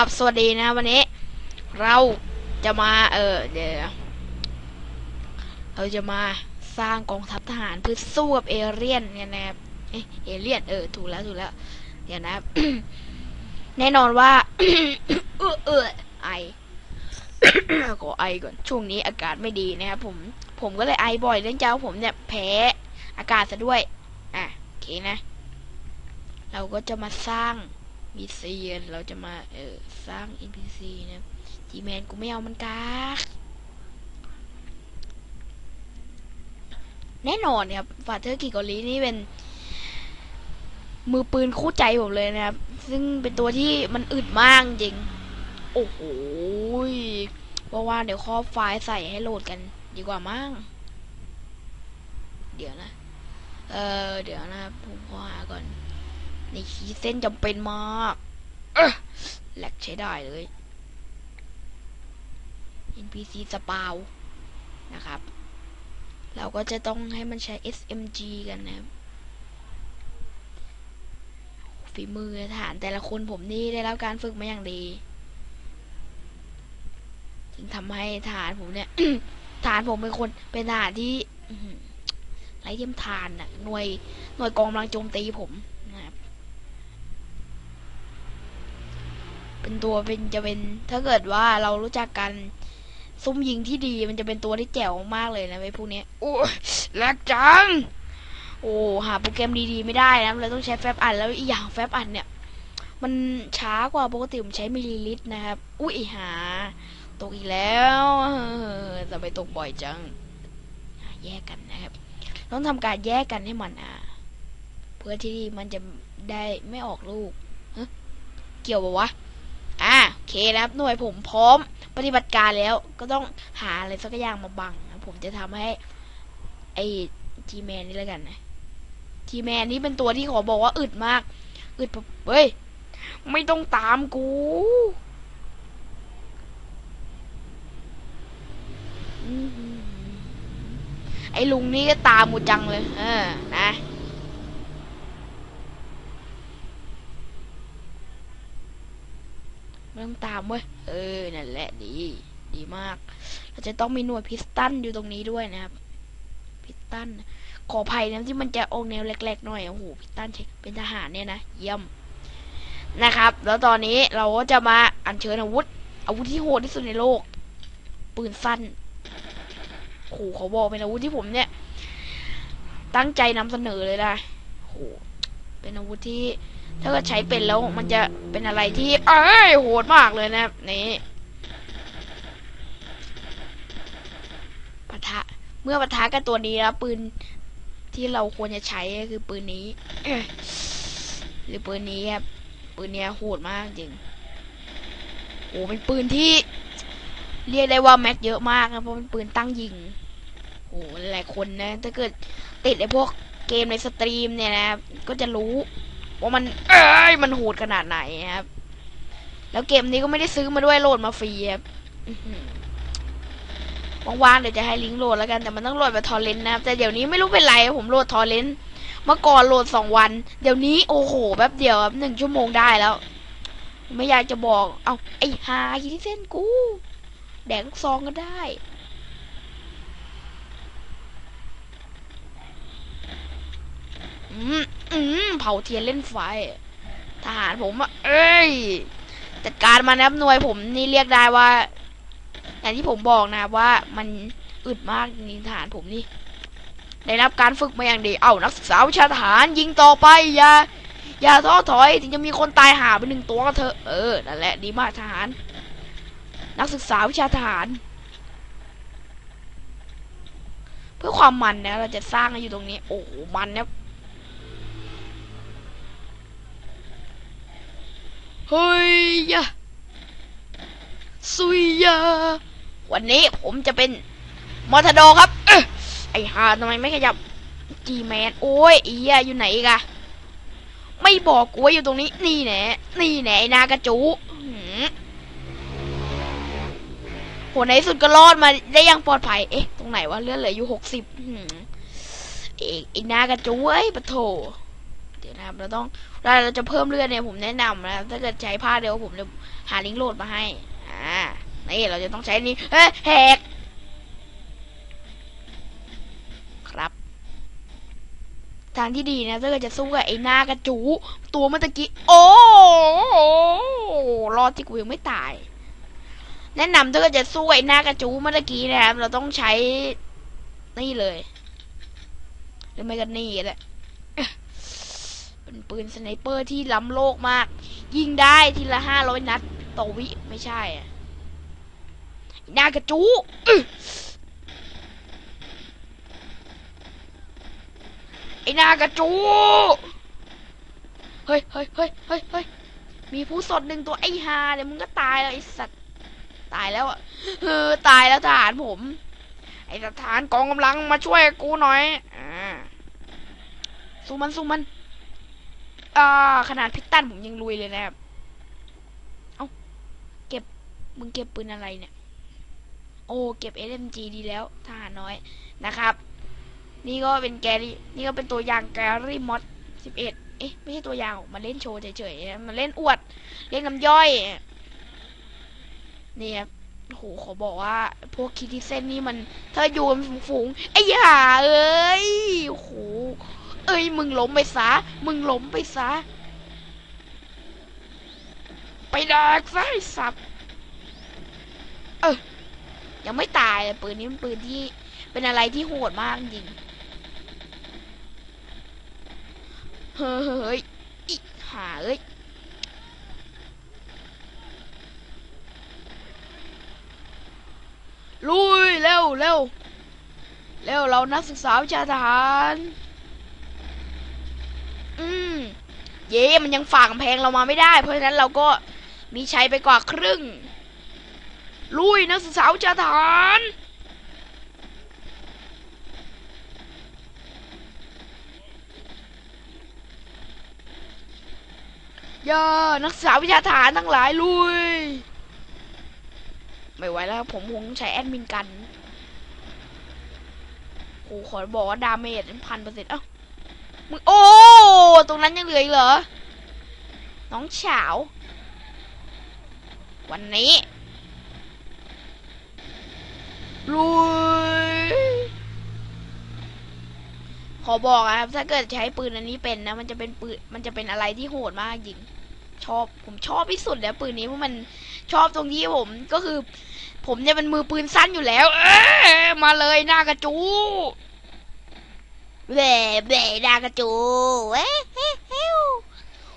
ครับสวัสดีนะวันนี้ เราจะมาเออเดี๋ยวเราจะมาสร้างกองทัพทหารเพื่อสู้กับเอเลี่ยนเนี่ยนะครับเอเอเลี่ยนเออถูกแล้วถูกแล้วเดี๋ยวนะแน่นอนว่าเออเออไอขอไอก่อนช่วงนี้อากาศไม่ดีนะครับผมผมก็เลยไอบ่อยเนื่องจากว่าผมเนี่ยแพ้อากาศซะด้วยอะโอเคนะ เราก็จะมาสร้าง มีเซียนเราจะมาเออสร้าง NPC นะจีแมนกูไม่เอามันกากแน่นอนครับฟาเธอร์กิโกลีนี่เป็น มือปืนคู่ใจผมเลยนะครับ ซึ่งเป็นตัวที่มันอึดมากจริง โอ้โหเพราว่าเดี๋ยวข้อไฟล์ใส่ให้โหลดกัน ดีกว่ามั้งเดี๋ยวนะ เออเดี๋ยวนะผมขอหาก่อน ในขีดเส้นจำเป็นมากเอ้อแหลกใช้ได้เลย NPC สปาวนะครับ เราก็จะต้องให้มันใช้ SMG กันนะครับฝีมือฐานแต่ละคนผมนี่ได้รับการฝึกมาอย่างดีจึงทำให้ฐานผมเนี่ยฐานผมเป็นคนเป็นฐานที่อื้อหือไร้เทียมทานน่ะหน่วยหน่วยกองกำลังโจมตีผมนะครับ เป็นตัวเป็นจะเป็น ถ้าเกิดว่าเรารู้จักกันซุ้มยิงที่ดีมันจะเป็นตัวที่แจ๋วมากเลยนะไอ้พวกเนี้ยโอ้ยแลกจัง โอ้หาโปรแกรมดีๆไม่ได้นะเราต้องใช้แฟบอัดแล้วอีกอย่างแฟบอัดเนี่ย มันช้ากว่าปกติผมใช้มิลลิลิตรนะครับ อุ้ยหา ตกอีกแล้วเออจะไปตกบ่อยจังหาแยกกันนะครับ ต้องทำการแยกกันให้มันอะเพื่อที่มันจะได้ไม่ออกลูกฮะเกี่ยวปะวะอ่าโอ เคนะครับหน่วยผมพร้อมปฏิบัติการแล้วก็ต้องหาอะไรสักอย่างมาบังนะผมจะทำให้ ไอ้จีแมนนี่แล้วกันนะจีแมนนี่เป็นตัวที่ขอบอกว่าอึดมาก อึดแบบเฮ้ย ไม่ต้องตามกู ไอ้ลุงนี่ก็ตามกูจังเลย เออ นะ ไม่ต้องตามเว้ย เออ นั่นแหละดี ดีมาก เราจะต้องมีหน่วยพิสตันอยู่ตรงนี้ด้วยนะครับ พิสตัน ขออภัยนะที่มันจะออกแนวแหลกๆหน่อย โอ้โห พิสตันเป็นทหารเนี่ยนะ เยี่ยม นะครับ แล้วตอนนี้เราก็จะมาอัญเชิญอาวุธ อาวุธที่โหดที่สุดในโลก ปืนสั้นโอ้โหเขาบอกเป็นอาวุธที่ผมเนี่ย ตั้งใจนำเสนอเลยนะโอ้โหเป็นอาวุธที่ ถ้าเกิดใช้เป็นแล้วมันจะเป็นอะไรที่เอ้ยโหดมากเลยนะครับนี่ปะทะเมื่อปะทะกับตัวนี้แล้วปืนที่เราควรจะใช้คือปืนนี้หรือปืนนี้ครับปืนเนี้ยโหดมากจริงโอ้เป็นปืนที่ เรียกได้ว่าแม็กเยอะมากนะเพราะเป็นปืนตั้งยิงโอ้หลายคนนะถ้าเกิดติดไอ้พวกเกมในสตรีมเนี่ยนะก็จะรู้ ว่ามันเอ้ยมันโหดขนาดไหนครับ แล้วเกมนี้ก็ไม่ได้ซื้อมาด้วยโหลดมาฟรีครับว่างๆเดี๋ยวจะให้ลิงก์โหลดแล้วกันแต่มันต้องโหลดแบบทอร์เรนต์นะครับแต่เดี๋ยวนี้ไม่รู้เป็นไรผมโหลดทอร์เรนต์เมื่อก่อนโหลดสองวัน เดี๋ยวนี้โอ้โหแป๊บเดียวครับหนึ่งชั่วโมงได้แล้ว ไม่อยากจะบอก เอาไอ้หาคิดเส้นกู แดกลูกซองก็ได้ อืมเผาเทียนเล่นไฟ ทหารผมอะเอ้ย จัดการมานะครับหน่วยผมนี่เรียกได้ว่า อย่างที่ผมบอกนะว่ามันอึดมากจริงทหารผมนี่ ได้รับการฝึกมาอย่างดี เอ้านักศึกษาวิชาทหารยิงต่อไปอย่าอย่าท้อถอย ถึงจะมีคนตายหาไปหนึ่งตัวก็เถอะ เออ นั่นแหละดีมากทหาร นักศึกษาวิชาทหาร เพื่อความมันนะเราจะสร้างอยู่ตรงนี้ โอ้โห มันนะ เฮ้ยยะซุยยะวันนี้ผมจะเป็นมอทโดครับอไอ้ห่าทำไมไม่ขยับจีแมนโอ้ยอีอะอยู่ไหนอีกอะไม่บอกกูว่าอยู่ตรงนี้ นี่แหน่นี่แหน่ไอ้นากระจูหืมโหในสุดก็รอดมาได้ยังปลอดภัย เอ๊ะ ตรงไหนวะเลือดเหลืออยู่หกสิบเอกไอ้นากระจูเอ้ยปะโถ เดี๋ยวนะครับ เราต้อง เราเราจะเพิ่มเลือดเนี่ยผมแนะนำนะครับถ้าเกิดใช้ผ้าเดียวผมจะหาลิงก์โหลดมาให้อ่านี่เราจะต้องใช้นี้เฮ้ยแหกครับทางที่ดีนะถ้าเกิดจะสู้กับไอ้หน้ากระจู ตัวเมื่อตะกี้ โอ้รอดที่กูยังไม่ตาย แนะนำถ้าเกิดจะสู้ไอ้หน้ากระจูเมื่อตะกี้นะครับเราต้องใช้นี่เลยหรือไม่ก็นี่แหละ เป็นปืนสไนเปอร์ที่ล้ำโลกมาก ยิงได้ทีละห้าร้อยนัดต่อวิไม่ใช่ไอหน้ากระจูอื้อไอ้หน้ากระจูเฮ้ยเฮ้ยเฮ้ยเฮ้ยเฮ้ยมีผู้สดหนึ่งตัวไอ้ฮาเดี๋ยวมึงก็ตายแล้วไอ้สัตว์ตายแล้วอะเออตายแล้วทหารผม ไอ้ทหารกองกำลังมาช่วยกูหน่อยอ่าสู้มันสู้มัน อ่าขนาดพิสตันผมยังลุยเลยนะครับ เอาเก็บ มึงเก็บปืนอะไรเนี่ย โอ้ เก็บ SMG ดีแล้วทหารน้อยนะครับ นี่ก็เป็นแกรี่ นี่ก็เป็นตัวอย่างแกรี่มอสิบเอ็ดเอ๊ะ ไม่ใช่ตัวอย่างมาเล่นโชว์เฉยๆมาเล่นอวด เล่นน้ำย่อย นี่ครับโหขอบอกว่า พวกคิติเซนนี่มัน ถ้าอยู่ฝูงไอ้ห่าเอ้ยโห เอ้ยมึงล้มไปซะมึงล้มไปซะไปดักซะไอ้สับเออยังไม่ตายเลยปืนนี้มันปืนที่เป็นอะไรที่โหดมากจริงเฮ้ยเฮ้ยอีหาเอ้ยลุยเร็วเร็วเร็วเรานักศึกษาวิชาทหาร อืม เย่มันยังฝ่ากำแพงเรามาไม่ได้ เพราะฉะนั้นเราก็มีชัยไปกว่าครึ่ง ลุยนักศึกษาวิชาทหารย่านักศึกษาวิชาทหารทั้งหลายลุย ไม่ไหวแล้วผมคงใช้แอดมินกันโอ้ขอบอกว่าดาเมจพันเปอร์เซ็นต์เอ้า มึงโอ้ตรงนั้นยังเหลืออีกเหรอ น้องเฉาวันนี้ลุยขอบอกนะครับ ถ้าเกิดใช้ปืนอันนี้เป็นนะ มันจะเป็นปืนมันจะเป็นอะไรที่โหดมากจริง ชอบผมชอบที่สุดแล้วปืนนี้เพราะมันชอบตรงที่ผมก็คือ ผมเนี่ยเป็นมือปืนสั้นอยู่แล้ว เอ้มาเลยหน้ากระจู แหว่แหว่หน้ากระจูเว้เฮ้เฮ้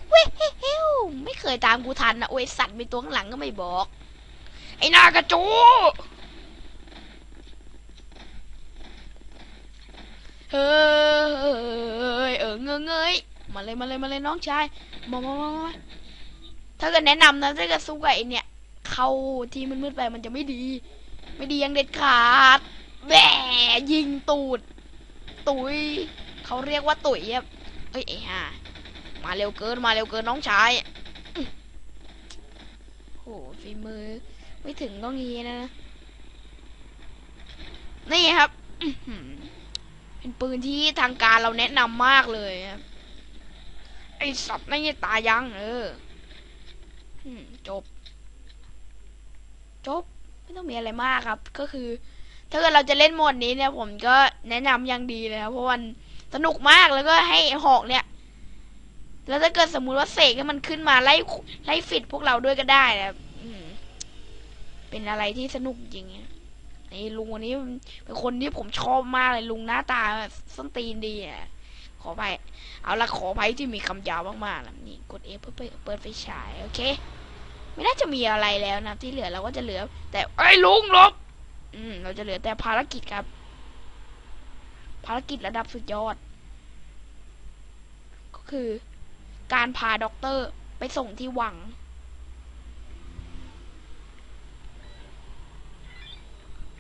เว้เฮ้เฮ้ไม่เคยตามกูทันนะโอ้ยสัตว์มีตัวข้างหลังก็ไม่บอก ไอ้นากระจูเฮ้ยเออเงยเงยมาเลยมาเลยมาเลยน้องชายมามามามาถ้าเกิดแนะนำนะถ้าเกิดสู้กับไอเนี่ย เข้าที่มืดๆไปมันจะไม่ดี ไม่ดียังเด็ดขาดแหวยิงตูด ตุยเขาเรียกว่าตุ๋ยอะเอ้ยไอ้ห่ามาเร็วเกินมาเร็วเกินน้องชายอื้อโหฝีมือ ไม่ถึงก็งี้นะ นี่ครับเป็นปืนที่ทางการเราแนะนำมากเลยครับ ไอสัตว์นี่ตายยังเออจบ จบ ไม่ต้องมีอะไรมากครับ ก็คือ ถ้าเกิดเราจะเล่นโหมดนี้เนี่ย ผมก็แนะนำอย่างดีเลยครับเพราะมันสนุกมากแล้วก็ให้หอกเนี่ย แล้วถ้าเกิดสมมุติว่าเสกให้มันขึ้นมาไล่ไล่ฟิดพวกเราด้วยก็ได้นะครับเป็นอะไรที่สนุกจริงๆไอ้ลุงคนนี้เป็นคนที่ผมชอบมากเลยลุงหน้าตาส้นตีนดีอะขอไปเอาละขอไปที่มีคำยาวมากๆนะนี่กดเอเพื่อเปิดไฟฉายโอเค ไม่น่าจะมีอะไรแล้วนะที่เหลือเราก็จะเหลือ แต่ไอ้ลุงหลบ อืม เราจะเหลือแต่ภารกิจครับ ภารกิจระดับสุดยอด ก็คือ การพาด็อกเตอร์ไปส่งที่หวัง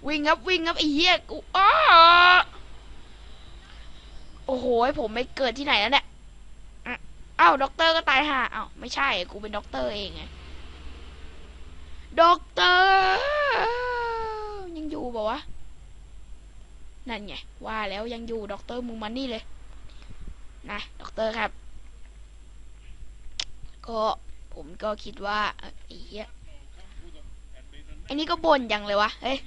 วิ่งครับวิ่งครับไอ้เหี้ยกูอ้าโอ้โหผมไม่เกิดที่ไหนแล้วเนี่ยอ้าวด็อกเตอร์ก็ตายห่าอ้าวไม่ใช่ กูเป็นด็อกเตอร์เองไงด็อกเตอร์ บอกวะ นั่นไง ว่าแล้วยังอยู่ด็อกเตอร์มึงมานี่เลย นะด็อกเตอร์ครับ ก็ผมก็คิดว่าไอ้เหี้ยไอ้นี่ก็บ่นจังเลยวะ เฮ้ย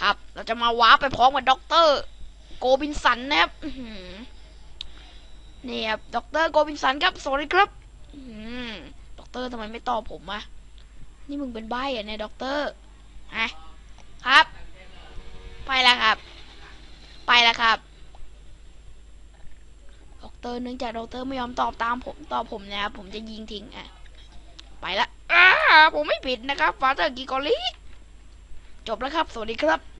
ครับ เราจะมาว้าร์ปไปพร้อมกับด็อกเตอร์ โกบินสันนะครับ นี่ครับด็อกเตอร์โกบินสันครับ สวัสดีครับด็อกเตอร์ทำไมไม่ตอบผมอะนี่มึงเป็นใบ้อะเนี่ยด็อกเตอร์อะครับ ไปแล้วครับ ไปแล้วครับด็อกเตอร์เนื่องจากด็อกเตอร์ไม่ยอมตอบตามผมตอบผมนะครับผมจะยิงทิ้งอะไปละผมไม่ผิดนะครับฟาเตอร์กิโกลิจบแล้วครับ สวัสดีครับ